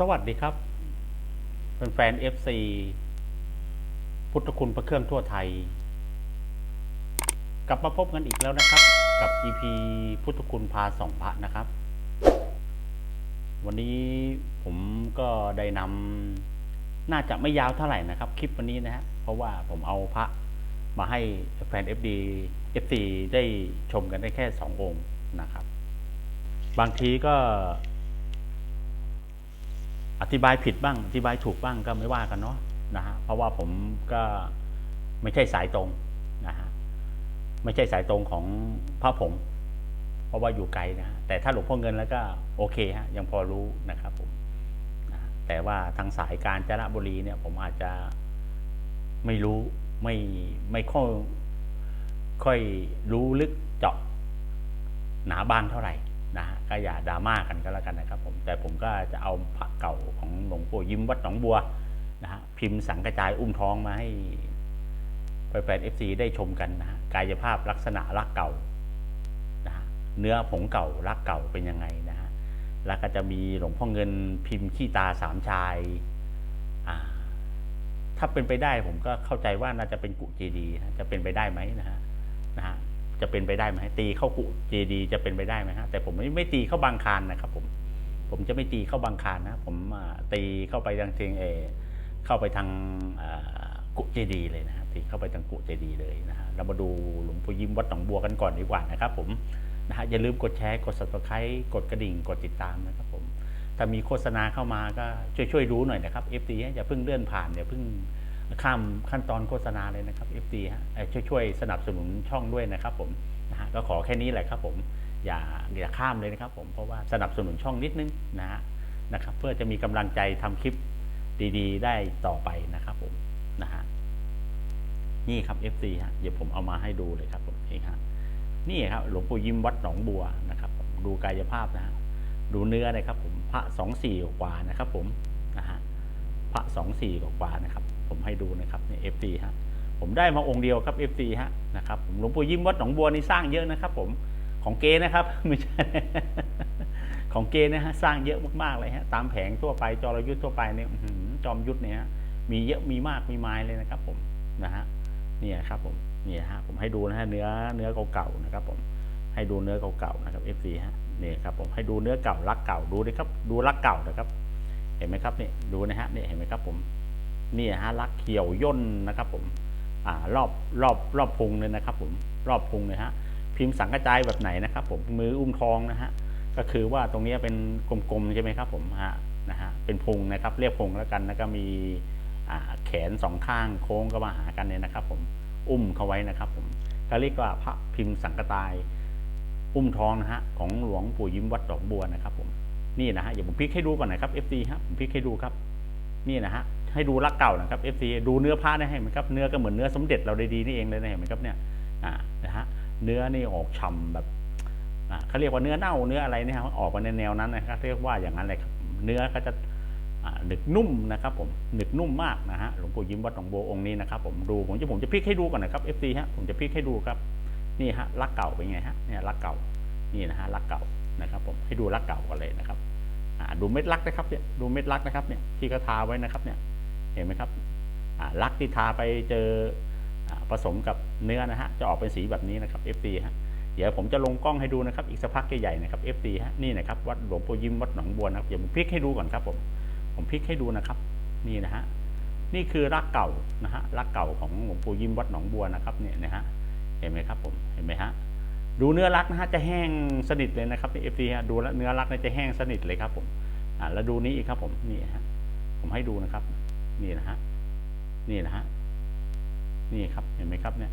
สวัสดีครับเป็นแฟนเอฟซีพุทธคุณประเครื่องทั่วไทย กลับมาพบกันอีกแล้วนะครับ กับ EP พุทธคุณพาสองพระนะครับ วันนี้ผมก็ได้นำน่าจะไม่ยาวเท่าไหร่นะครับ คลิปวันนี้นะฮะเพราะว่าผมเอาพระมาให้แฟน FD FC ได้ชมกันได้แค่สององค์นะครับ บางทีก็ อธิบายผิดบ้างอธิบายถูกบ้างก็ไม่ว่ากันเนาะนะฮะเพราะว่าผมก็ไม่ใช่สายตรงนะฮะไม่ใช่สายตรงของพระผงเพราะว่าอยู่ไกลนะแต่ถ้าหลวงพ่อเงินแล้วก็โอเคฮะยังพอรู้นะครับผมนะแต่ว่าทางสายการจระบุรีเนี่ย ผมอาจจะไม่รู้ไม่ไม่ค่อยค่อยรู้ลึกเจาะหนาบางเท่าไหร่ ก็อย่าดราม่ากันก็แล้วกันนะครับผมแต่ผมก็จะเอาพระเก่าของหลวงปู่ยิ้มวัดหนองบัวนะฮะพิมพ์สังกระจายอุ้มท้องมาให้แฟนเอฟซีได้ชมกันนะฮะกายภาพลักษณะรักเก่านะฮะเนื้อผงเก่ารักเก่าเป็นยังไงนะฮะแล้วก็จะมีหลวงพ่อเงินพิมพ์ขี้ตาสามชายอ่าถ้าเป็นไปได้ผมก็เข้าใจว่าน่าจะเป็นกุเจดีนะจะเป็นไปได้ไหมนะฮะนะฮะ จะเป็นไปได้ไหมตีเข้ากุเจดี จะเป็นไปได้ไหมฮะแต่ผมไม่ไม่ตีเข้าบางคานนะครับ ผม ผมจะไม่ตีเข้าบางคานนะ ผมตีเข้าไปทางเทียงเอเข้าไปทางกุเจดีเลยนะฮะตีเข้าไปทางกุเจดีเลยนะฮะเรามาดูหลวงปู่ยิ้มวัดหนองบัวกันก่อนดีกว่านะครับ ผมนะฮะอย่าลืมกดแชร์กด subscribe กดกระดิ่งกดติดตามนะครับ ผมถ้ามีโฆษณาเข้ามาก็ช่วยช่วยรู้หน่อยนะครับ FT อย่าเพิ่งเลื่อนผ่านอย่าเพิ่ง ข้ามขั้นตอนโฆษณาเลยนะครับ FT ฮะช่วยช่วยสนับสนุนช่องด้วยนะครับผมนะฮะก็ขอแค่นี้แหละครับผมอย่าอย่าข้ามเลยนะครับผมเพราะว่าสนับสนุนช่องนิดนึงนะฮะนะครับเพื่อจะมีกำลังใจทำคลิปดีๆ ได้ต่อไปนะครับผมนะฮะนี่ครับ FC ฮะเดี๋ยวผมเอามาให้ดูเลยครับผมนี่ครับนี่ครับหลวงปู่ยิ้มวัดหนองบัวนะครับผมดูกายภาพนะฮะดูเนื้อนะครับผมพระสองสี่กว่านะครับผมนะฮะพระสองสี่กว่านะครับ ผมให้ดูนะครับในเอฟซีฮะผมได้มาองค์เดียวครับเอฟซีฮะนะครับผมหลวงปู่ยิ้มวัดหนองบัวนี่สร้างเยอะนะครับ ผมของเกนะครับไม่ใช่ของเกนะฮะสร้างเยอะมากๆเลยฮะตามแผงทั่วไปจอรยุทธ์ทั่วไปเนี่ยจอมยุทธเนี่ยฮะมีเยอะมีมากมีไม้เลยนะครับ ผมนะฮะเนี่ยครับผมเนี่ยฮะผมให้ดูนะฮะเนื้อเนื้อเก่าๆนะครับ ผมให้ดูเนื้อเก่าๆนะครับ FC ฮะนี่ครับผมให้ดูเนื้อเก่ารักเก่าดูดิครับดูรักเก่านะครับ เห็นไหมครับนี่ดูนะฮะนี่เห็นไหมครับผม นี่ฮะรักเขียวย่นนะครับผมอ่ารอบรอบรอบพุงเลยนะครับผมรอบพุงเลยฮะพิมพ์สังกระจายแบบไหนนะครับผมมืออุ้มทองนะฮะก็คือว่าตรงนี้เป็นกลมๆใช่ไหมครับผมฮะนะฮะเป็นพุงนะครับ เรียกพุงแล้วกันแล้วก็มีอ่าแขนสองข้างโค้งก็มาหากันเนี่ยนะครับ ผมอุ้มเขาไว้นะครับ ผมก็เรียกว่าพระพิมพ์สังกระจาย อุ้มทองนะฮะของหลวงปู่ยิ้มวัดดอกบัวนะครับ ผมนี่นะฮะเดี๋ยวผมพลิกให้ดูก่อนนะครับ FC ฮะผมพลิกให้ดูครับ นี่นะฮะ ให้ดูรักเก่านะครับ FC ดูเนื้อผ้าได้ให้ไหมครับเนื้อก็เหมือนเนื้อสมเด็จเราได้ดีนี่เองเลยนะเห็นไหมครับเนี่ยอ่านะฮะเนื้อนี่ออกฉ่ำแบบอ่าเขาเรียกว่าเนื้อเน่าเนื้ออะไรเนี่ยครับออกมาในแนวนั้นนะครับเรียกว่าอย่างนั้นเลยครับเนื้อก็จะอ่าหนึกนุ่มนะครับผมหนึกนุ่มมากนะฮะหลวงปู่ยิ้มวัดหนองโบองค์นี้นะครับผมดูผมจะผมจะพลิกให้ดูก่อนนะครับ FC ฮะผมจะพลิกให้ดูครับนี่ฮะรักเก่าเป็นไงฮะเนี่ยรักเก่านี่นะฮะรักเก่านะครับ ผมให้ดูรักเก่ากันเลยนะครับอ่าดูเม็ดรักนะครับเนี่ยดูเม็ดรักนะครับเนี่ยที่เขาทาไว้นะครับเนี่ย เห็นไหมครับอ่ารักที่ทาไปเจอผสมกับเนื้อนะฮะจะออกเป็นสีแบบนี้นะครับ FD ฮะเดี๋ยวผมจะลงกล้องให้ดูนะครับอีกสักพักใหญ่ๆนะครับ FD ฮะนี่นะครับวัดหลวงปู่ยิ้มวัดหนองบัวนะครับเดี๋ยวผมพลิกให้ดูก่อนครับผมผมพลิกให้ดูนะครับ นี่นะฮะนี่คือรักเก่านะฮะรักเก่าของหลวงปู่ยิ้มวัดหนองบัวนะครับเนี่ยนะฮะเห็นไหมครับผมเห็นไหมฮะดูเนื้อรักนะฮะจะแห้งสนิทเลยนะครับเอฟซีฮะดูแล้วเนื้อรักเนี่ยจะแห้งสนิทเลยครับผมอ่าแล้วดูนี้อีกครับผมนี่ฮะผมให้ดูนะครับ นี่นะฮะ นี่นะฮะ นี่ครับ เห็นไหมครับ เนี่ย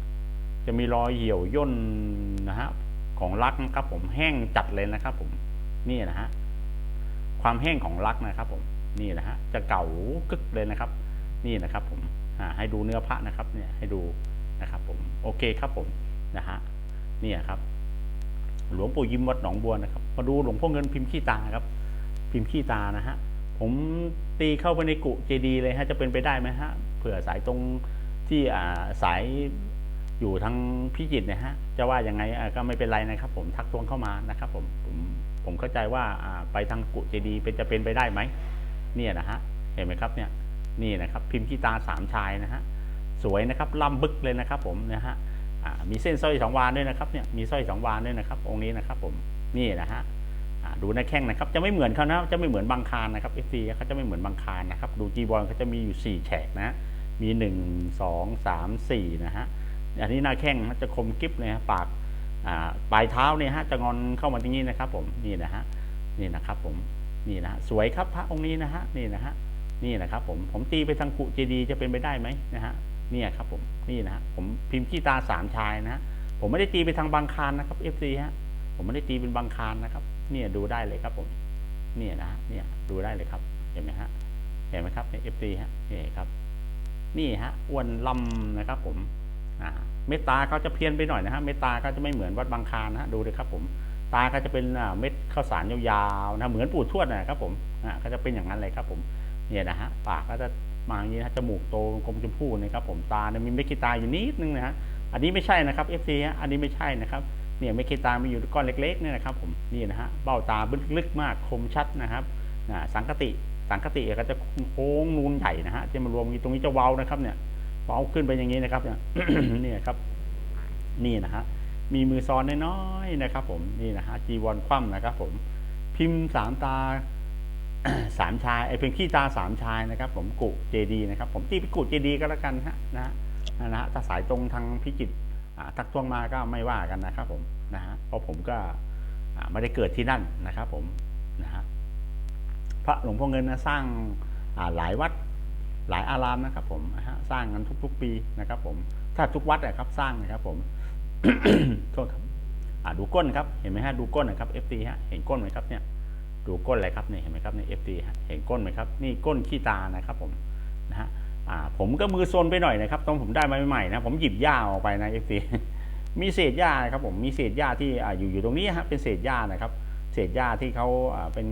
จะมีรอยเหี่ยวย่นนะฮะของรักนะครับ ผมแห้งจัดเลยนะครับ ผม นี่นะฮะ ความแห้งของรักนะครับ ผม นี่นะฮะ จะเก่ากึกเลยนะครับ นี่นะครับ ผมอ่าให้ดูเนื้อพระนะครับ เนี่ย ให้ดูนะครับ ผม โอเคครับผมนะฮะ นี่ครับ หลวงปู่ยิ้มวัดหนองบัวนะครับ มาดูหลวงพ่อเงินพิมพ์ขี้ตาครับ พิมพ์ขี้ตานะฮะ ผมตีเข้าไปในกุเจดีเลยฮะจะเป็นไปได้ไหมฮะเผื่อสายตรงที่อ่าสายอยู่ทางพิจิตรเนี่ยฮะจะว่ายังไงก็ไม่เป็นไรนะครับ ผมทักทวงเข้ามานะครับ ผมผมผมเข้าใจว่าอ่าไปทางกุเจดีเป็นจะเป็นไปได้ไหมเนี่ยนะฮะเห็นไหมครับเนี่ยนี่นะครับพิมพ์ขี้ตาสามชายนะฮะสวยนะครับล่ำบึกเลยนะครับ ผมนะฮะอ่ามีเส้นสร้อยสองวานด้วยนะครับเนี่ยมีสร้อยสองวานด้วยนะครับ องค์นี้นะครับ ผมนี่นะฮะ ดูหน้าแข้งนะครับ จะไม่เหมือนเขานะ จะไม่เหมือนบางคารนะครับเอฟซีเขาจะไม่เหมือนบางคารนะครับ ดูจีบอลเขาจะมีอยู่สี่แฉกนะ มีหนึ่งสองสามสี่นะฮะ อันนี้หน้าแข้งจะคมกริบเลยฮะปากอ่าปลายเท้าเนี่ยฮะจะงอนเข้ามาตรงนี้นะครับ ผม นี่นะฮะ นี่นะครับ ผม นี่นะสวยครับพระองค์นี้นะฮะ นี่นะฮะ นี่นะครับผม ผมตีไปทางกุเจดีจะเป็นไปได้ไหมนะฮะนี่ครับผม นี่นะฮะ ผมพิมพ์ขี้ตาสามชายนะฮะผมไม่ได้ตีไปทางบางคารนะครับเอฟซีฮะ ผมไม่ได้ตีเป็นบางคารนะครับ เนี่ยดูได้เลยครับผมเนี่ยนะเนี่ยดูได้เลยครับเห็นไหมฮะเห็นไหมครับเนี่ยเอฟซีฮะนี่ครับ นี่ฮะอ้วนลำนะครับ ผมอ่าเมตตาเขาจะเพี้ยนไปหน่อยนะฮะเมตตาเขาจะไม่เหมือนวัดบางคารนะฮะดูเลยครับ ผม ตาก็จะเป็นอ่าเม็ดข้าวสารยาวๆนะเหมือนปู่ทวดนะครับ ผมอ่าก็จะเป็นอย่างนั้นเลยครับ ผม เนี่ยนะฮะปากก็จะมาอย่างนี้นะจมูกโตกลมชมพูนะครับ ผมตาเนี่ยมีเม็ดขี้ตาอยู่นิดนึงนะฮะอันนี้ไม่ใช่นะครับ FC ฮะอันนี้ไม่ใช่นะครับ เนี่ยเม็ดขี้ตามีอยู่ก้อนเล็กๆเนี่ยนะครับผมนี่นะฮะเบ้าตาบึกลึกมากคมชัดนะครับอ่าสังกติสังกติก็จะโค้งนูนใหญ่นะฮะจะมารวมอยู่ตรงนี้จะเว้านะครับเนี่ยเว้าขึ้นไปอย่างนี้นะครับเนี่ยนี่ครับ นี่นะฮะมีมือซ้อนน้อยๆนะครับ ผมนี่นะฮะจีวรคว่ำนะครับ ผมพิมพ์สามตาสามชายไอเพียงขี้ตาสามชายนะครับ ผมกุเจดีนะครับ ผมตีไปกุเจดีก็แล้วกันฮะนะฮะนะฮะถ้าสายตรงทางพิจิตร ทักท้วงมาก็ไม่ว่ากันนะครับผมนะฮะเพราะผมก็ไม่ได้เกิดที่นั่นนะครับผมนะฮะพระหลวงพ่อเงินนะสร้างาหลายวัดหลายอารามนะครับผมนะฮะสร้างกันทุก ๆ ปีนะครับ ผมถ้าทุกวัดนะครับสร้างนะครับ ผมโทษครับดูก้นครับเห็นไหมฮะดูก้นนะครับ FT ฮะเห็นก้นไหมครับเนี่ยดูก้นอะไรครับเนี่ยเห็นไหมครับใน FT ฮะเห็นก้นไหมครับนี่ก้นขี้ตานะครับผมนะฮะ ผมก็มือโซนไปหน่อยนะครับตอนผมได้มาใหม่ๆนะผมหยิบหญ้าออกไปนะ FT มีเศษหญ้านะครับผมมีเศษหญ้าที่ออยู่อยู่ตรงนี้ฮะเป็นเศษหญ้านะครับ เศษหญ้าที่เขาเป็น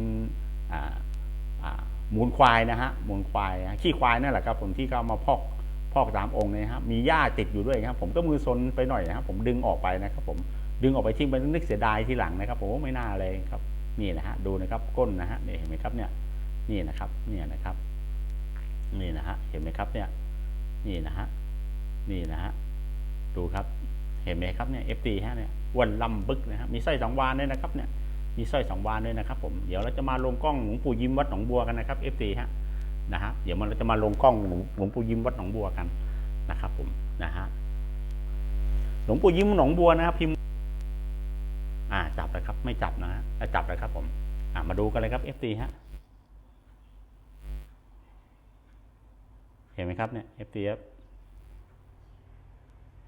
มูลควายนะฮะมูลควายขี้ควายนั่นแหละครับ ผมที่เขาเอามาพอกพอกตามองค์เนี่ยครับมีหญ้าติดอยู่ด้วยครับ ผมก็มือซนไปหน่อยนะครับผมดึงออกไปนะครับ ผมดึงออกไปทิ้งไปนึกเสียดายทีหลังนะครับผมไม่น่าเลยครับนี่นะฮะดูนะครับก้นนะฮะเห็นไหมครับเนี่ยนี่นะครับเนี่ยนะครับ นี่นะฮะเห็นไหมครับเนี่ยนี่นะฮะนี่นะฮะดูครับเห็นไหมครับเนี่ย FT ฮะเนี่ยวันลำบึกนะฮะมีสร้อยสองวานด้วยนะครับเนี่ยมีสร้อยสองวานด้วยนะครับผมเดี๋ยวเราจะมาลงกล้องหลวงปู่ยิ้มวัดหนองบัวกันนะครับ FT ฮะนะฮะเดี๋ยวมันเราจะมาลงกล้องหลวงปู่ยิ้มวัดหนองบัวกันนะครับผมนะฮะหลวงปู่ยิ้มหนองบัวนะครับพิมพ์อ่าจับเลยครับ ไม่จับนะฮะอะจับเลยครับผม อ่ามาดูกันเลยครับ FT ฮะ ห็นไหมครับเนี่ย FT ครับ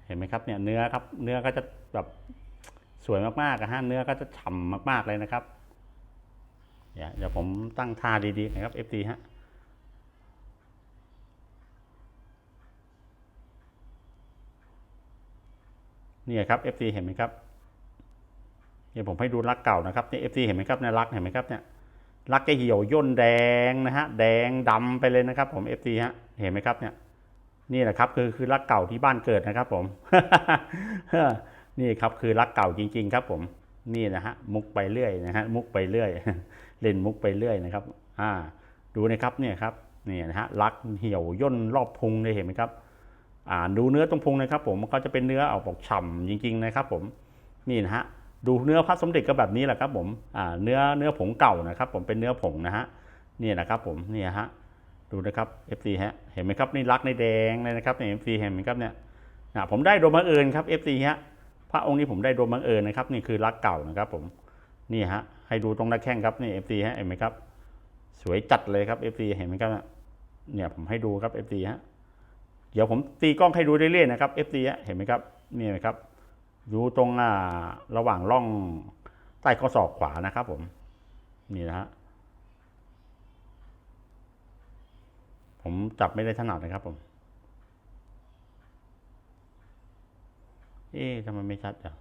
เห็นไหมครับเนี่ยเนื้อครับ เนื้อก็จะแบบสวยมากๆนะฮะเนื้อก็จะฉ่ำมาก ๆ เลยนะครับ เดี๋ยวผมตั้งท่าดีๆนะครับ FT ฮะนี่ครับ FC เห็นไหมครับเดี๋ยวผมให้ดูลักเก่านะครับเนี่ย FC เห็นไหมครับเนี่ยลักเห็นไหมครับเนี่ย ลักจะเหี่ยวย่นแดงนะฮะแดงดำไปเลยนะครับ ผม FC ฮะเห็นไหมครับเนี่ยนี่แหละครับคือคือลักเก่าที่บ้านเกิดนะครับ ผมนี่ครับคือลักเก่าจริง ๆ ครับ ผมนี่นะฮะมุกไปเรื่อยนะฮะมุกไปเรื่อย เล่นมุกไปเรื่อยนะครับ อ่า ดูนะครับเนี่ยครับนี่นะฮะลักเหี่ยวย่นรอบพุงเลยเห็นไหมครับ อ่าดูเนื้อตรงพุงนะครับ ผมมันก็จะเป็นเนื้อออกบอกฉ่ำจริง ๆ นะครับ ผมนี่นะฮะ ดูเนื้อพระสมเด็จก็แบบนี้แหละครับผมเนื้อเนื้อผงเก่านะครับ ผมเป็นเนื้อผงนะฮะนี่นะครับผมนี่ฮะดูนะครับ FC ฮะเห็นไหมครับนี่รักในแดงเลยนะครับเนี่ย FC เห็นไหมครับเนี่ยนะผมได้โดยบังเอิญครับ FC ฮะพระองค์นี้ผมได้โดยบังเอิญนะครับนี่คือรักเก่านะครับผมนี่ฮะให้ดูตรงหน้าแข้งครับนี่ FC ฮะเห็นไหมครับ สวยจัดเลยครับ FC เห็นไหมครับเนี่ยผมให้ดูครับ FC ฮะเดี๋ยวผมตีกล้องให้ดูเรื่อยๆนะครับ FD ฮะเห็นไหมครับนี่ไหมครับ ดูตรงอ่าระหว่างร่องใต้ข้อศอกขวานะครับผม นี่นะฮะ ผมจับไม่ได้ถนัดนะครับผม เอ๊ะทำไมไม่ชัดอะ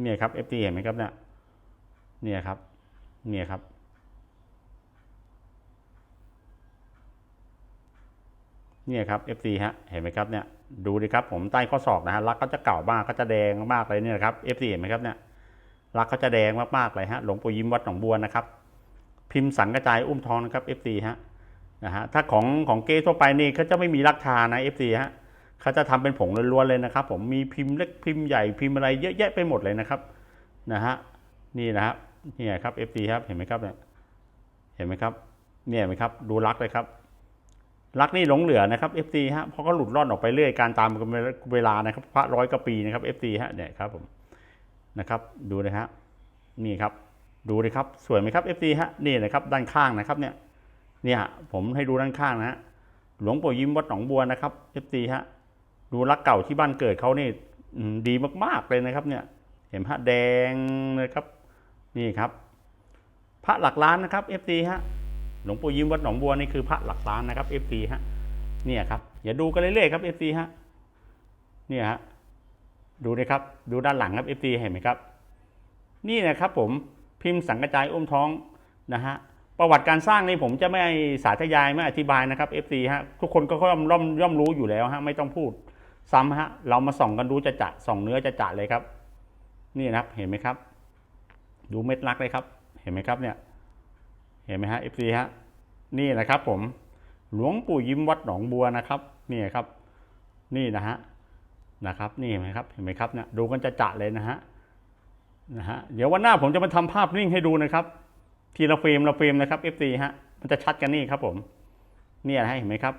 เนี่ยครับ FD เห็นไหมครับเนี่ย เนี่ยครับ เนี่ยครับ เนี่ยครับ FC ฮะเห็นไหมครับเนี่ยดูดิครับผมใต้ข้อศอกนะฮะลักก็จะเก่ามากก็จะแดงมากเลยเนี่ยครับ FC เห็นไหมครับเนี่ยรักเขาจะแดงมากๆเลยฮะหลวงปู่ยิ้มวัดหนองบัวนะครับ พิมพ์สังกระจายอุ้มทองนะครับ FC ฮะนะฮะถ้าของของเก้ทั่วไปนี่เขาจะไม่มีรักทานะ FC ฮะเขาจะทำเป็นผงล้วนๆเลยนะครับ ผมมีพิมพ์เล็กพิมพ์ใหญ่พิมพ์อะไรเยอะแยะไปหมดเลยนะครับนะฮะนี่นะครับนี่ครับ FC ครับเห็นไหมครับเนี่ยเห็นไหมครับเนี่ยเห็นไหมครับดูรักเลยครับ รักนี่หลงเหลือนะครับ FC ฮะเพราะก็หลุดรอนออกไปเรื่อยการตามเวลานะครับพระร้อยกว่าปีนะครับ FC ฮะเนี่ยครับผมนะครับ ดูนะฮะนี่ครับ ดูเลยครับสวยไหมครับ FC ฮะนี่นะครับด้านข้างนะครับเนี่ยเนี่ยผมให้ดูด้านข้างนะฮะหลวงปู่ยิ้มวัดหนองบัวนะครับ FC ฮะดูรักเก่าที่บ้านเกิดเขานี่อืมดีมากๆเลยนะครับ เนี่ย เห็นพระแดงเลยครับ นี่ครับ พระหลักล้านนะครับ FC ฮะ หลวงปู่ยิ้มวัดหนองบัวนี่คือพระหลักล้านนะครับ FC ฮะเนี่ยครับอย่าดูกันเรื่อยๆครับ FC ฮะเนี่ยฮะดูนะครับดูด้านหลังครับ FC เห็นไหมครับ นี่นะครับผมพิมพ์สังกระจายอุ้มท้องนะฮะประวัติการสร้างนี่ผมจะไม่สาธยายไม่อธิบายนะครับ FC ฮะทุกคนก็ย่อมย่อมย่อมรู้อยู่แล้วฮะไม่ต้องพูดซ้ำฮะเรามาส่องกันดูจะจะส่องเนื้อจะจะเลยครับ นี่นะครับเห็นไหมครับ ดูเม็ดลักเลยครับ เห็นไหมครับเนี่ย เห็นไหมฮะ FC ฮะนี่นะครับผมหลวงปู่ยิ้มวัดหนองบัวนะครับนี่ครับนี่นะฮะนะครับนี่เห็นไหมครับเห็นไหมครับเนี่ยดูกันจะจะเลยนะฮะนะฮะเดี๋ยววันหน้าผมจะมาทำภาพนิ่งให้ดูนะครับ ทีละเฟรมละเฟรมนะครับ FC ฮะมันจะชัดกันนี่ครับผมเนี่ยนะเห็นไหมครับ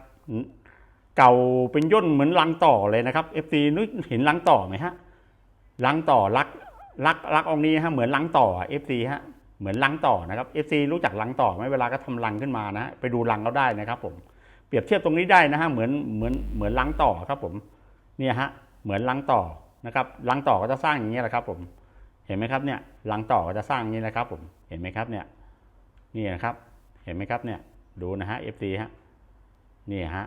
เก่าเป็นย่นเหมือนลังต่อเลยนะครับ FC นึกเห็นลังต่อไหมฮะลังต่อรักรักรักองนี้ฮะเหมือนลังต่อ FC ฮะ เหมือนลังต่อนะครับ FC รู้จักลังต่อไหมเวลาก็ทำลังขึ้นมานะไปดูลังเราได้นะครับผมเปรียบเทียบตรงนี้ได้นะฮะเหมือนเหมือนเหมือนลังต่อครับผมเนี่ยฮะเหมือนลังต่อนะครับลังต่อก็จะสร้างอย่างนี้แหละครับ ผมเห็นไหมครับเนี่ยรังต่อก็จะสร้างอย่างนี้นะครับ ผมเห็นไหมครับเนี่ยนี่นะครับเห็นไหมครับเนี่ยดูนะฮะ FC ฮะนี่ฮะ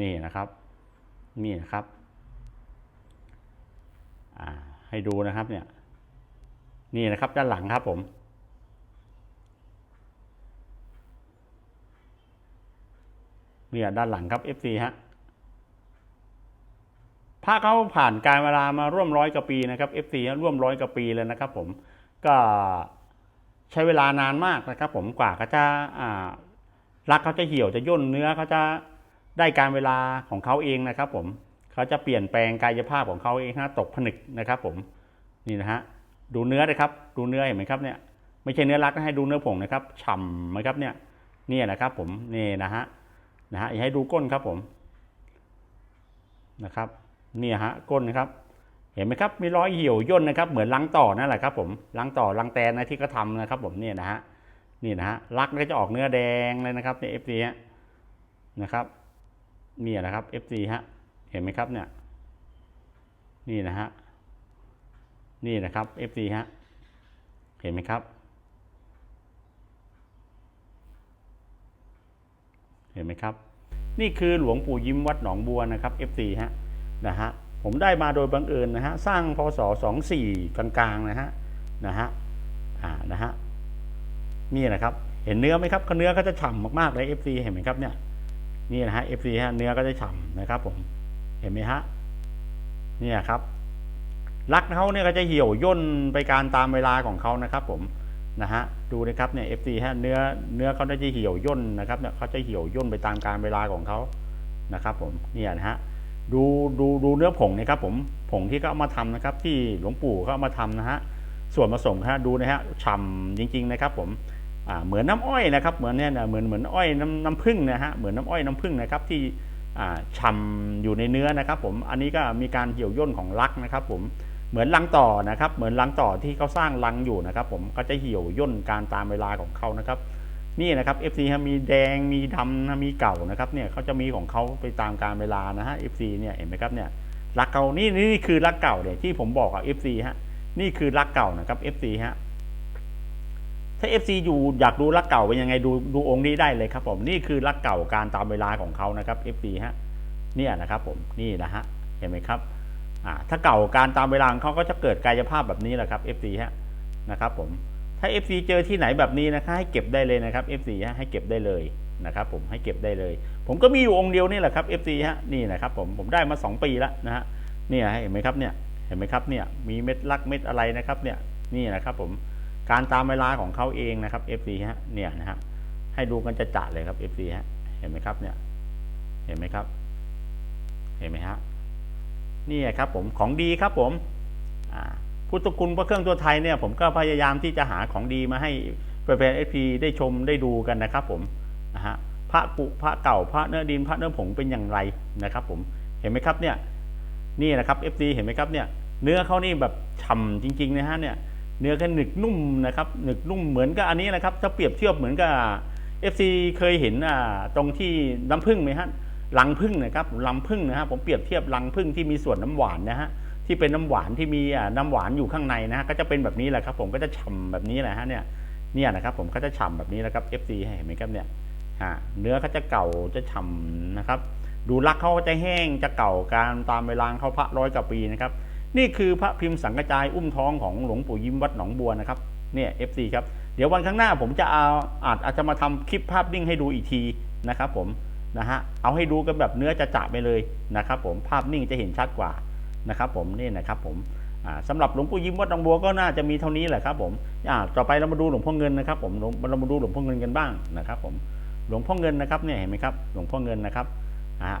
นี่นะครับนี่นะครับอ่าให้ดูนะครับเนี่ยนี่นะครับด้านหลังครับผม เนี่ยด้านหลังครับ FC ฮะพระเขาผ่านการเวลามาร่วมร้อยกว่าปีนะครับ FC ร่วมร้อยกว่าปีเลยนะครับ ผมก็ใช้เวลานานมากนะครับ ผมกว่าเขาจะรักเขาจะเหี่ยวจะย่นเนื้อเขาจะได้การเวลาของเขาเองนะครับ ผมเขาจะเปลี่ยนแปลงกายภาพของเขาเองฮะตกผนึกนะครับ ผมนี่นะฮะดูเนื้อนะครับ ดูเนื้อเห็นไหมครับเนี่ยไม่ใช่เนื้อรักนะให้ดูเนื้อผงนะครับฉ่ำไหมครับเนี่ยเนี่ยนะครับ ผมนี่นะฮะ นะฮะอยากให้ดูก้นครับผมนะครับนี่ฮะก้นนะครับ เห็นไหมครับมีรอยเหี่ยวย่นนะครับ เหมือนลังต่อนั่นแหละครับผมลังต่อลังแตนนะที่เขาทำนะครับ ผมเนี่ยนะฮะนี่นะฮะรักก็จะออกเนื้อแดงเลยนะครับในเอฟซีนะครับนี่นะครับเอฟซีฮะเห็นไหมครับเนี่ยนี่นะฮะนี่นะครับเอฟซีฮะเห็นไหมครับ เห็นไหมครับ นี่คือหลวงปู่ยิ้มวัดหนองบัวนะครับ FC ฮะนะฮะผมได้มาโดยบังเอิญนะฮะสร้างพศ24 กลางๆนะฮะนะฮะอ่านะฮะนี่นะครับ เห็นเนื้อไหมครับเนื้อก็จะฉ่ำมากๆเลย FC เห็นไหมครับเนี่ยนี่นะฮะ FC ฮะเนื้อก็จะฉ่ำนะครับ ผมเห็นไหมฮะเนี่ยครับรักเขาเนี่ยก็จะเหี่ยวย่นไปการตามเวลาของเขานะครับ ผม นะฮะดูนะครับเนี่ย FC ฮะเนื้อเนื้อเขาจะเหี่ยวย่นนะครับเนี่ยเขาจะเหี่ยวย่นไปตามการเวลาของเขานะครับผมเนี่ยนะฮะดูดูดูเนื้อผงนะครับผมผงที่เขาเอามาทำนะครับ ที่หลวงปู่เขาเอามาทำนะฮะส่วนผสมฮะดูนะฮะฉ่ำจริง ๆ นะครับ ผมอ่าเหมือนน้ำอ้อยนะครับเหมือนเนี่ยเหมือนเหมือนอ้อยน้ำน้ำผึ้งนะฮะเหมือนน้ำอ้อยน้ำผึ้งนะครับที่อ่าฉ่ำอยู่ในเนื้อนะครับ ผมอันนี้ก็มีการเหี่ยวย่นของรักนะครับ ผม เหมือนรังต่อนะครับ เหมือนรังต่อที่เขาสร้างรังอยู่นะครับ ผมก็จะเหี่ยวย่นการตามเวลาของเขานะครับ นี่นะครับ FC ฮะมีแดงมีดำนะมีเก่านะครับ เนี่ยเขาจะมีของเขาไปตามการเวลานะฮะ FC เนี่ยเห็นไหมครับเนี่ยรักเก่านี่นี่คือรักเก่าเนี่ยที่ผมบอกกับ FC ฮะนี่คือรักเก่านะครับ FC ฮะถ้า FC อยู่อยากดูรักเก่าเป็นยังไงดูดูองค์นี้ได้เลยครับ ผมนี่คือรักเก่าการตามเวลาของเขานะครับ FC ฮะเนี่ยนะครับ ผมนี่นะฮะเห็นไหมครับ ถ้าเก่าการตามเวลาของเขาก็จะเกิดกายภาพแบบนี้แหละครับ FC ฮะนะครับผมถ้า FC เจอที่ไหนแบบนี้นะคะให้เก็บได้เลยนะครับ FC ฮะให้เก็บได้เลยนะครับผมให้เก็บได้เลย ผมก็มีอยู่องค์เดียวนี่แหละครับ FC ฮะนี่นะครับผมผมได้มา 2 ปีแล้วนะฮะเนี่ยเห็นไหมครับเนี่ยเห็นไหมครับเนี่ยมีเม็ดลักเม็ดอะไรนะครับเนี่ยนี่นะครับผมการตามเวลาของเขาเองนะครับ FC ฮะเนี่ยนะฮะให้ดูกันจะจะเลยครับ FC ฮะเห็นไหมครับเนี่ยเห็นไหมครับ เห็นไหมฮะ นี่ครับผมของดีครับผมพุทธคุณพระเครื่องตัวไทยเนี่ยผมก็พยายามที่จะหาของดีมาให้แฟนเอฟพีได้ชมได้ดูกันนะครับผมนะฮะพระกุพระเก่าพระเนื้อดินพระเนื้อผงเป็นอย่างไรนะครับ ผมเห็นไหมครับเนี่ยนี่นะครับ FC เห็นไหมครับเนี่ยเนื้อเขานี่แบบฉ่ำจริงๆนะฮะเนี่ยเนื้อก็หนึกนุ่มนะครับหนึกนุ่มเหมือนกับอันนี้นะครับถ้าเปรียบเทียบเหมือนกับ FC เคยเห็นอ่าตรงที่น้ำผึ้งไหมฮะ รังผึ้งนะครับรังผึ้งนะฮะผมเปรียบเทียบรังผึ้งที่มีส่วนน้ำหวานนะฮะที่เป็นน้ำหวานที่มีน้ำหวานอยู่ข้างในนะฮะก็จะเป็นแบบนี้แหละครับผมก็จะฉ่ำแบบนี้แหละฮะเนี่ยเนี่ยนะครับผมก็จะฉ่ำแบบนี้แหละครับ FC เห็นไหมครับเนี่ยเนื้อเขาจะเก่าจะฉ่ำนะครับ ดูรักเขาก็จะแห้งจะเก่าการตามเวลาเขาพระร้อยกว่าปีนะครับ นี่คือพระพิมพ์สังกจายอุ้มท้องของหลวงปู่ยิ้มวัดหนองบัวนะครับเนี่ย FC ครับเดี๋ยววันข้างหน้าผมจะเอาอาจอาจจะมาทำคลิปภาพนิ่งให้ดูอีกทีนะครับผม นะฮะเอาให้ดูกันแบบเนื้อจะจะไปเลยนะครับ ผมภาพนิ่งจะเห็นชัดกว่านะครับ ผมนี่นะครับ ผมอ่าสำหรับหลวงปู่ยิ้มวัดหนองบัวก็น่าจะมีเท่านี้แหละครับ ผมอ่าต่อไปเรามาดูหลวงพ่อเงินนะครับ ผมเรามาดูหลวงพ่อเงินกันบ้างนะครับ ผมหลวงพ่อเงินนะครับเนี่ยเห็นไหมครับ หลวงพ่อเงินนะครับอ่า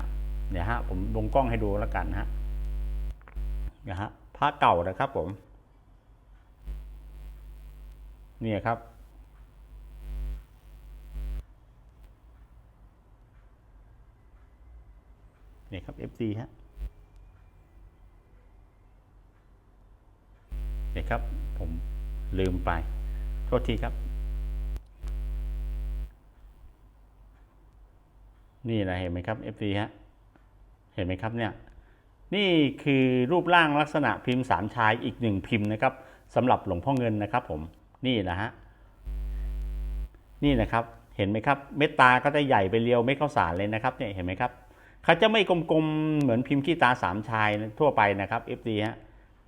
เนี่ยฮะผมลงกล้องให้ดูแล้วกันนะฮะนะฮะพระเก่านะครับ ผม เนี่ยครับ เนี่ยครับ FC ฮะเนี่ยครับ ผมลืมไป โทษทีครับ นี่นะเห็นไหมครับ FC ฮะเห็นไหมครับเนี่ยนี่คือรูปร่างลักษณะพิมพ์สามชายอีกหนึ่งพิมพ์นะครับสำหรับหลวงพ่อเงินนะครับ ผมนี่นะฮะนี่นะครับเห็นไหมครับ เม็ดตาก็จะใหญ่ไปเรียวเม็ดข้าวสารเลยนะครับเนี่ยเห็นไหมครับ เขาจะไม่กลมๆเหมือนพิมพ์ขี้ตาสามชายทั่วไปนะครับ FD ฮะ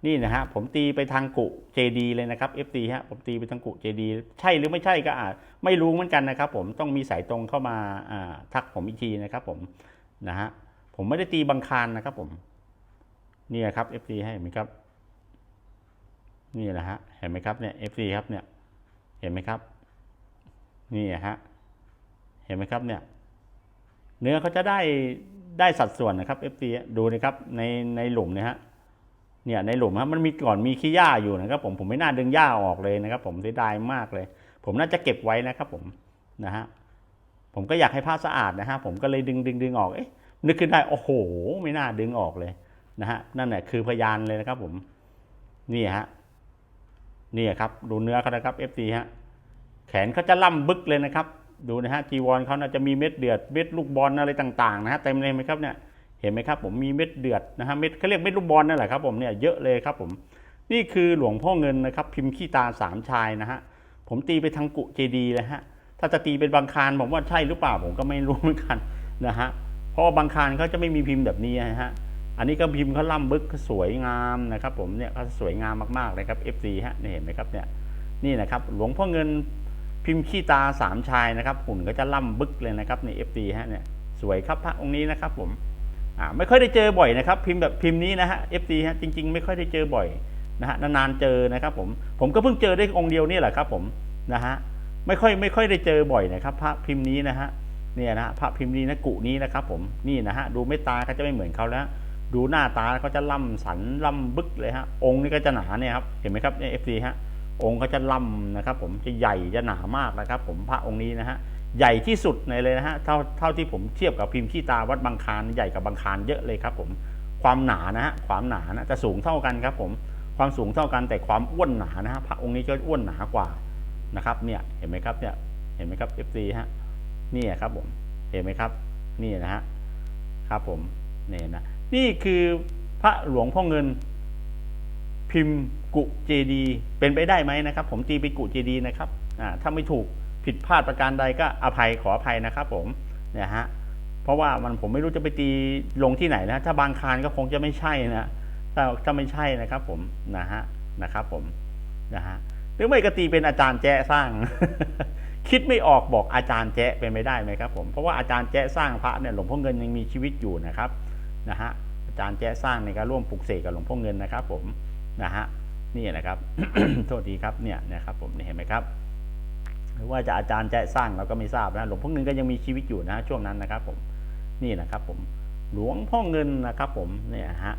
นี่นะฮะผมตีไปทางกุ JD เลยนะครับ FD ฮะผมตีไปทางกุ JD ใช่หรือไม่ใช่ก็อาจไม่รู้เหมือนกันนะครับ ผมต้องมีสายตรงเข้ามาทักผมอีกทีนะครับ ผมนะฮะผมไม่ได้ตีบังคารนะครับ ผมนี่ครับ FD ให้เห็นไหมครับนี่แหละฮะเห็นไหมครับเนี่ย FD ครับเนี่ยเห็นไหมครับ นี่ฮะเห็นไหมครับเนี่ย เนื้อเขาจะได้ ได้สัดส่วนนะครับ FD ดูนะครับในในหลุมเนี่ยฮะเนี่ยในหลุมครับมันมีก่อนมีขี้หญ้าอยู่นะครับ ผมผมไม่น่าดึงหญ้าออกเลยนะครับ ผมเสียดายมากเลย ผมน่าจะเก็บไว้นะครับ ผมนะฮะผมก็อยากให้ผ้าสะอาดนะฮะผมก็เลยดึงดึงดึงออกเอ๊ะนึกขึ้นได้โอ้โห ไม่น่าดึงออกเลยนะฮะนั่นแหละคือพยานเลยนะครับ ผมนี่ฮะนี่ครับ ดูเนื้อเขานะครับ FD ฮะแขนเขาจะล่ำบึกเลยนะครับ ดูนะฮะจีวรเขาน่าจะมีเม็ดเดือดเม็ดลูกบอลอะไรต่างๆนะฮะเต็มเลยไหมครับเนี่ยเห็นไหมครับผมมีเม็ดเดือดนะฮะเม็ดเขาเรียกเม็ดลูกบอลนั่นแหละครับผมเนี่ยเยอะเลยครับผมนี่คือหลวงพ่อเงินนะครับ พิมพ์ขี้ตาสามชายนะฮะผมตีไปทางกุเจดีเลยฮะถ้าจะตีเป็นบางคารผมว่าใช่หรือเปล่าผมก็ไม่รู้เหมือนกันนะฮะเพราะบางคารเขาจะไม่มีพิมพ์แบบนี้นะฮะอันนี้ก็พิมพ์เขาล่ำบึกเขาสวยงามนะครับ ผมเนี่ยเขาสวยงามมากๆเลยครับ FC ฮะนี่เห็นไหมครับเนี่ยนี่นะครับหลวงพ่อเงิน พิมพ์ขี้ตาสามชายนะครับหุ่นก็จะล่ำบึกเลยนะครับใน FC ฮะเนี่ยสวยครับพระองค์นี้นะครับผมอ่าไม่ค่อยได้เจอบ่อยนะครับ พิมพ์แบบพิมพ์นี้นะฮะ FC ฮะจริง ๆ ไม่ค่อยได้เจอบ่อยนะฮะนานๆเจอนะครับผมผมก็เพิ่งเจอได้องค์เดียวนี่แหละครับผมนะฮะไม่ค่อยไม่ค่อยได้เจอบ่อยนะครับ พระพิมพ์นี้นะฮะเนี่ยนะพระพิมพ์นี้นะกุนี้นะครับผมนี่นะฮะดูเมตตาเขาจะไม่เหมือนเขาแล้ว ดูหน้าตาเขาจะล่ำสันล่ำบึกเลยฮะองค์นี้ก็จะหนาเนี่ยครับเห็นไหมครับเนี่ยเอฟซีฮะ องค์เขาจะล่ำนะครับ ผมจะใหญ่จะหนามากนะครับ ผมพระองค์นี้นะฮะใหญ่ที่สุดในเลยนะฮะเท่าเท่าที่ผมเทียบกับพิมพ์ขี้ตาวัดบางคานใหญ่กับบางคานเยอะเลยครับ ผมความหนานะฮะความหนานะจะสูงเท่ากันครับ ผมความสูงเท่ากันแต่ความอ้วนหนานะฮะพระองค์นี้จะอ้วนหนากว่านะครับเนี่ยเห็นไหมครับเนี่ยเห็นไหมครับเอฟซีฮะนี่ครับผมเห็นไหมครับ นี่นะฮะครับผมนี่นะนี่คือพระหลวงพ่อเงินพิมพ์ กุเจดีเป็นไปได้ไหมนะครับ ผมตีไปกุเจดีนะครับถ้าไม่ถูกผิดพลาดประการใดก็อภัยขออภัยนะครับ ผมเนี่ยฮะเพราะว่ามันผมไม่รู้จะไปตีลงที่ไหนนะ ถ้าบางคารก็คงจะไม่ใช่นะถ้าถ้าไม่ใช่นะครับ ผมนะฮะนะครับ ผมนะฮะหรือไม่ก็ตีเป็นอาจารย์แจ้สร้าง คิดไม่ออกบอกอาจารย์แจ้เป็นไม่ได้ไหมครับ ผมเพราะว่าอาจารย์แจ้สร้างพระเนี่ยหลวงพ่อเงินยังมีชีวิตอยู่นะครับนะฮะอาจารย์แจ้สร้างในการร่วมปลุกเสกกับหลวงพ่อเงินนะครับ ผมนะฮะ นี่นะครับโทษทีครับเนี่ยนะครับผมเห็นไหมครับหรือว่าจะอาจารย์แจะสร้างเราก็ไม่ทราบนะหลวงพ่อเงินก็ยังมีชีวิตอยู่นะช่วงนั้นนะครับผมนี่นะครับผมหลวงพ่อเงินนะครับผมเนี่ยฮะ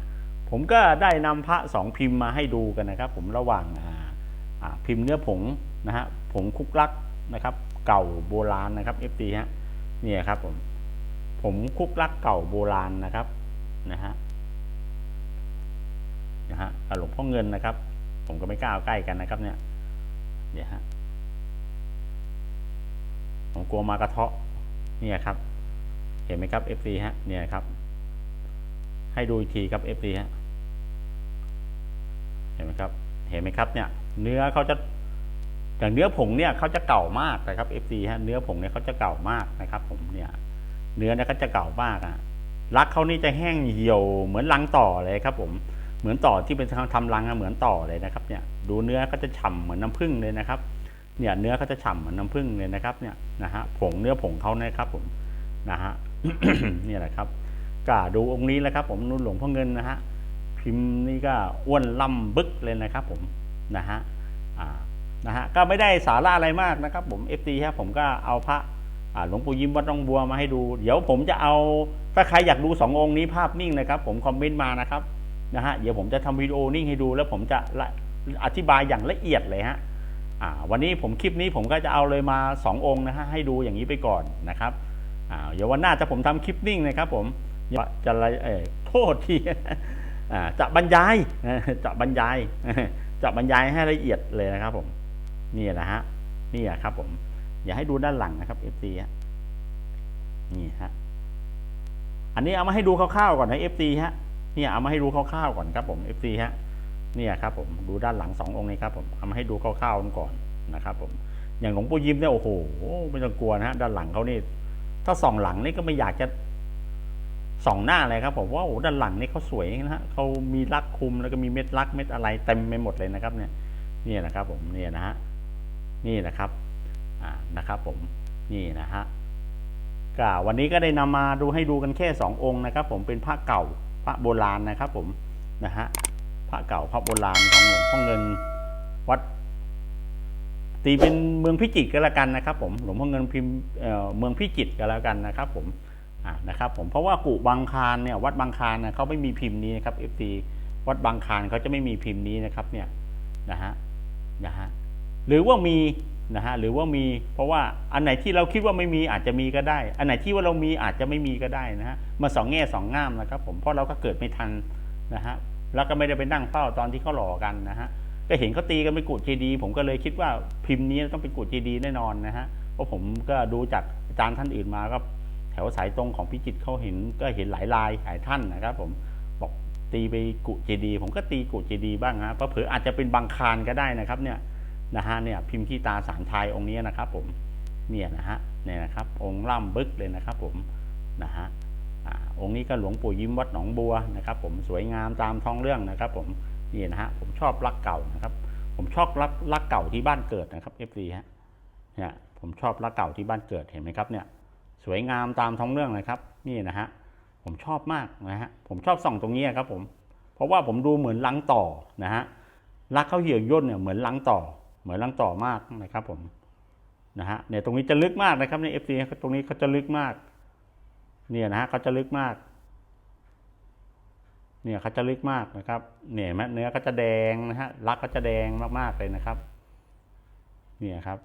ผมก็ได้นำพระสองพิมพ์มาให้ดูกันนะครับ ผมระหว่างพิมพ์เนื้อผงนะฮะผงคุกลักนะครับ เก่าโบราณนะครับ FT ฮะเนี่ยครับผมผมคุกลักเก่าโบราณนะครับนะฮะนะฮะหลวงพ่อเงินนะครับ ผมก็ไม่กล้าเอาใกล้กันนะครับ เนี่ยเนี่ยวฮะ ผมกลัวมากระเทาะ เนี่ยครับ เห็นไหมครับ FC ฮะ เนี่ยครับ ให้ดูอีกทีครับ FC ฮะ เห็นไหมครับ เห็นไหมครับ เนี่ย เนื้อเขาจะอย่างเนื้อผงเนี่ยเขาจะเก่ามากนะครับ FC ฮะ เนื้อผงเนี่ยเขาจะเก่ามากนะครับ ผมเนี่ย เนื้อเนี่ยเขาจะเก่ามากอะรักเขานี่จะแห้งเหี่ยวเหมือนลังต่อเลยครับ ผม เหมือนต่อที่เป็นทำรังอะเหมือนต่อเลยนะครับเนี่ยดูเนื้อก็จะฉ่ำเหมือนน้ำผึ้งเลยนะครับเนี่ยเนื้อเขาจะฉ่ำเหมือนน้ำผึ้งเลยนะครับเนี่ยนะฮะผงเนื้อผงเขานะครับผมนะฮะนี่แหละครับก็ดูองค์นี้แหละครับ ผมนุ่นหลวงพ่อเงินนะฮะพิมพ์นี่ก็อ้วนล่ำบึกเลยนะครับ ผมนะฮะอ่านะฮะก็ไม่ได้สาระอะไรมากนะครับ ผมเอฟซีครับผมก็เอาพระหลวงปู่ยิ้มวัดหนองบัวมาให้ดู เดี๋ยวผมจะเอาถ้าใครอยากดูสององค์นี้ภาพนิ่งนะครับ ผมคอมเมนต์มานะครับ นะฮะเดี๋ยวผมจะทำวิดีโอนิ่งให้ดูแล้วผมจะอธิบายอย่างละเอียดเลยฮะอ่าวันนี้ผมคลิปนี้ผมก็จะเอาเลยมา 2 องค์นะฮะให้ดูอย่างนี้ไปก่อนนะครับอ่าเดี๋ยววันหน้าจะผมทำคลิปนิ่งนะครับผมจะอะไรเออโทษทีอ่าจะบรรยายจะบรรยายจะบรรยายให้ละเอียดเลยนะครับผมนี่นะฮะนี่ครับผมอย่าให้ดูด้านหลังนะครับเอฟซีฮะนี่ฮะอันนี้เอามาให้ดูคร่าวๆก่อนนะเอฟซีฮะ เนี่ยเอามาให้ดูคร่าวๆก่อนครับผม FC ฮะเนี่ยครับผมดูด้านหลังสององค์นี้ครับผมเอามาให้ดูคร่าวๆก่อนนะครับผมอย่างหลวงปู่ยิ้มเนี่ยโอ้โหไม่ต้องกลัวนะฮะด้านหลังเขานี่ ถ้าส่องหลังนี่ก็ไม่อยากจะส่องหน้าเลยครับผมว่าโอ้ด้านหลังนี่เขาสวยนะฮะเขามีลักคุมแล้วก็มีเม็ดลักเม็ดอะไรเต็มไปหมดเลยนะครับ เนี่ยนี่นะครับผมเนี่ยนะฮะนี่นะครับอ่านะครับผมนี่นะฮะก็วันนี้ก็ได้นำมาดูให้ดูกันแค่สององค์นะครับ ผมเป็นพระเก่า ระโบราณนะครับผมนะฮะพระเก่าพระโบราณของหลวงพ่อเงินวัด ตีเป็นเมืองพิจิตรก็แล้วกันนะครับ ผมหลวงพ่อเงินพิมพ์เมืองพิจิตรก็แล้วกันนะครับ ผมอ่านะครับ ผมเพราะว่ากุบางคารเนี่ย วัดบางคารเนี่ยเขาไม่มีพิมพ์นี้นะครับเอฟซีวัดบางคารเขาจะไม่มีพิมพ์นี้นะครับ เนี่ยนะฮะนะฮะหรือว่ามี นะฮะหรือว่ามีเพราะว่าอันไหนที่เราคิดว่าไม่มีอาจจะมีก็ได้ อันไหนที่ว่าเรามีอาจจะไม่มีก็ได้นะฮะมาสองแง่สองง่ามนะครับ ผมเพราะเราก็เกิดไม่ทันนะฮะแล้วก็ไม่ได้ไปนั่งเฝ้าตอนที่เขาหล่อกันนะฮะก็เห็นเขาตีกันเป็นกุดเจดี ผมก็เลยคิดว่าพิมพ์นี้ต้องเป็นกุดเจดีแน่นอนนะฮะเพราะผมก็ดูจากอาจารย์ท่านอื่นมาก็แถวสายตรงของพิจิตเขาเห็นก็เห็นหลายลายหลายท่านนะครับ ผมบอกตีไปกุเจดี ผมก็ตีกุเจดีบ้างฮะเพราะเผื่ออาจจะเป็นบางคารก็ได้นะครับเนี่ย นะฮะเนี่ยพิมพ์ที่ตาสารไทยองค์นี้นะครับผมเนี่ยนะฮะเนี่ยนะครับ องค์ล่ำบึกเลยนะครับผมนะฮะองค์นี้ก็หลวงปู่ยิ้มวัดหนองบัวนะครับ ผมสวยงามตามท้องเรื่องนะครับ ผมนี่นะฮะผมชอบรักเก่านะครับ ผมชอบรักรักเก่าที่บ้านเกิดนะครับเอฟซีฮะเนี่ยผมชอบรักเก่าที่บ้านเกิดเห็นไหมครับเนี่ยสวยงามตามท้องเรื่องเลยครับ นี่นะฮะผมชอบมากนะฮะผมชอบส่องตรงนี้ครับผมเพราะว่าผมดูเหมือนลังต่อนะฮะรักเขาเหี่ยวย่นเนี่ยเหมือนลังต่อ เหมือนลังต่อมากนะครับผมนะฮะเนี่ยตรงนี้จะลึกมากนะครับในเอฟซีตรงนี้เขาจะลึกมาก เนี่ยนะฮะเขาจะลึกมาก เนี่ยเขาจะลึกมากนะครับ เนี่ยแมเนื้อก็จะแดงนะฮะรักก็จะแดงมากๆเลยนะครับ เนี่ยครับ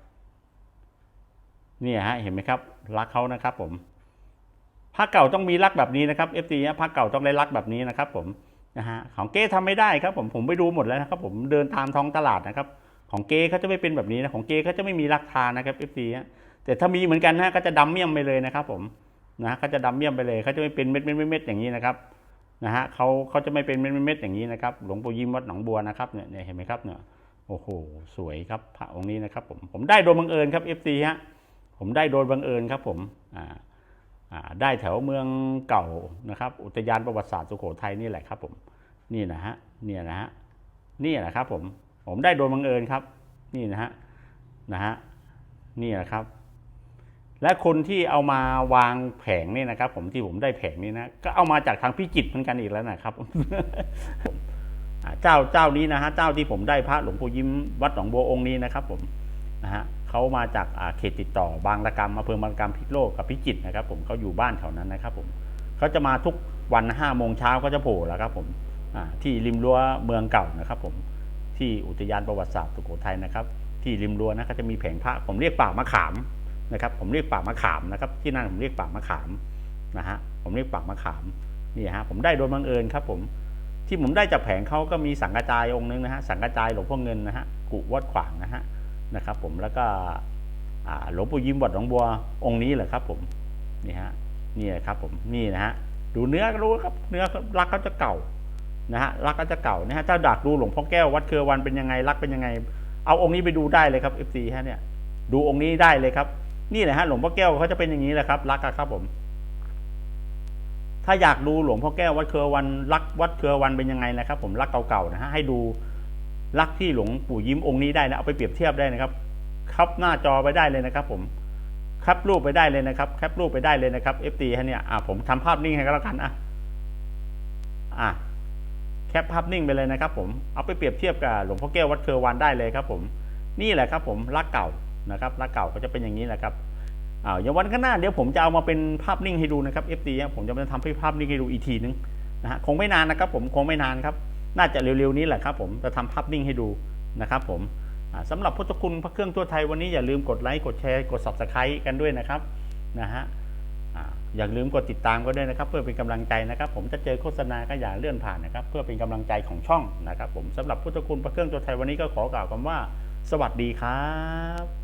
เนี่ยฮะเห็นไหมครับ รักเขานะครับ ผมผ้าเก่าต้องมีรักแบบนี้นะครับเอฟซีผ้าเก่าต้องได้รักแบบนี้นะครับ ผมนะฮะของเก้ทำไม่ได้ครับ ผมผมไปดูหมดแล้วนะครับ ผมเดินตามท้องตลาดนะครับ ของเกย์เขาจะไม่เป็นแบบนี้นะของเกย์เขาจะไม่มีราคานะครับ f อฮะแต่ถ้ามีเหมือนกันนะก็จะดำเมี่ยมไปเลยนะครับ ผมนะเขาจะดำเมี่ยมไปเลยเขาจะไม่เป็นเม็ดเม็ดเม็ดอย่างนี้นะครับนะฮะเขาเขาจะไม่เป็นเม็ดเม็ดอย่างนี้นะครับ หลวงปู่ยิ้มวัดหนองบัวนะครับเนี่ยเห็นไหมครับเนี่ยโอ้โหสวยครับพระองค์นี้นะครับผมผมได้โดยบังเอิญครับ f อฮะผมได้โดยบังเอิญครับผมอ่าอ่าได้แถวเมืองเก่านะครับ อุทยานประวัติศาสตร์สุโขทัยนี่แหละครับผมนี่นะฮะเนี่ยนะฮะนี่แหละครับผม ผมได้โดยบังเอิญครับ นี่นะฮะนะฮะนี่นะครับ และคนที่เอามาวางแผงนี่นะครับ ผมที่ผมได้แผงนี้นะก็เอามาจากทางพิจิตเหมือนกันอีกแล้วนะครับเจ้าเจ้านี้นะฮะเจ้าที่ผมได้พระหลวงปู่ยิ้มวัดหนองบัวองค์นี้นะครับ ผมนะฮะเขามาจากเขตติดต่อบางระกรรมอำเภอบางระกรรมพิโลกกับพิจิตนะครับ ผมเขาอยู่บ้านแถวนั้นนะครับ ผมเขาจะมาทุกวันห้าโมงเช้าก็จะโผล่แล้วครับ ผมที่ริมรั้วเมืองเก่านะครับ ผม ที่อุทยานประวัติศาสตร์สุโขทัยนะครับ ที่ริมรั้วนะก็จะมีแผงพระผมเรียกป่ามะขามนะครับ ผมเรียกป่ามะขามนะครับ ที่นั่นผมเรียกป่ามะขามนะฮะผมเรียกป่ามะขามนี่ฮะผมได้โดยบังเอิญครับผมที่ผมได้จากแผงเขาก็มีสังกจายองค์นึงนะฮะสังกจายหลวงพ่อเงินนะฮะกุวัดขวางนะฮะนะครับ ผมแล้วก็หลวงปู่ยิ้มวัดหนองบัวองค์นี้แหละครับผมนี่ฮะนี่ครับผมนี่นะฮะดูเนื้อก็รู้ครับ เนื้อรักเขาจะเก่า นะฮะรักเขาจะเก่านะฮะถ้าดักดูหลวงพ่อแก้ววัดเครือวันเป็นยังไงรักเป็นยังไง เอาองค์นี้ไปดูได้เลยครับเอฟซีฮะเนี่ยดูองค์นี้ได้เลยครับ นี่แหละฮะหลวงพ่อแก้วเขาจะเป็นอย่างนี้แหละครับ รักครับผม ถ้าอยากดูหลวงพ่อแก้ววัดเครือวันรักวัดเครือวันเป็นยังไงนะครับ ผมรักเก่าๆนะฮะให้ดูรักที่หลวงปู่ยิ้มองค์นี้ได้นะเอาไปเปรียบเทียบได้นะครับครับหน้าจอไปได้เลยนะครับ ผมแคปรูปไปได้เลยนะครับแคปรูปไปได้เลยนะครับ FT ฮะเนี่ยอะผมทำภาพนิ่งให้ก็แล้วกันอะอะ แคปภาพนิ่งไปเลยนะครับผมเอาไปเปรียบเทียบกับหลวงพ่อแก้ววัดเครือวันได้เลยครับผมนี่แหละครับผมรักเก่านะครับรักเก่าก็จะเป็นอย่างนี้แหละครับอ่าอย่างวันข้างหน้าเดี๋ยวผมจะเอามาเป็นภาพนิ่งให้ดูนะครับ FD ฮะผมจะมาทำให้ภาพนิ่งให้ดูอีกทีนึงนะฮะคงไม่นานนะครับผมคงไม่นานครับ น่าจะเร็วๆนี้แหละครับผมจะทำภาพนิ่งให้ดูนะครับผมอ่าสำหรับพุทธคุณพระเครื่องทั่วไทยวันนี้อย่าลืมกดไลค์กดแชร์กด subscribe กันด้วยนะครับนะฮะ อย่าลืมกดติดตามก็ด้วยนะครับ เพื่อเป็นกำลังใจนะครับ ผมจะเจอโฆษณาก็อย่าเลื่อนผ่านนะครับ เพื่อเป็นกำลังใจของช่องนะครับ ผมสำหรับพุทธคุณพระเครื่องตัวไทยวันนี้ก็ขอกล่าวคำว่า สวัสดีครับ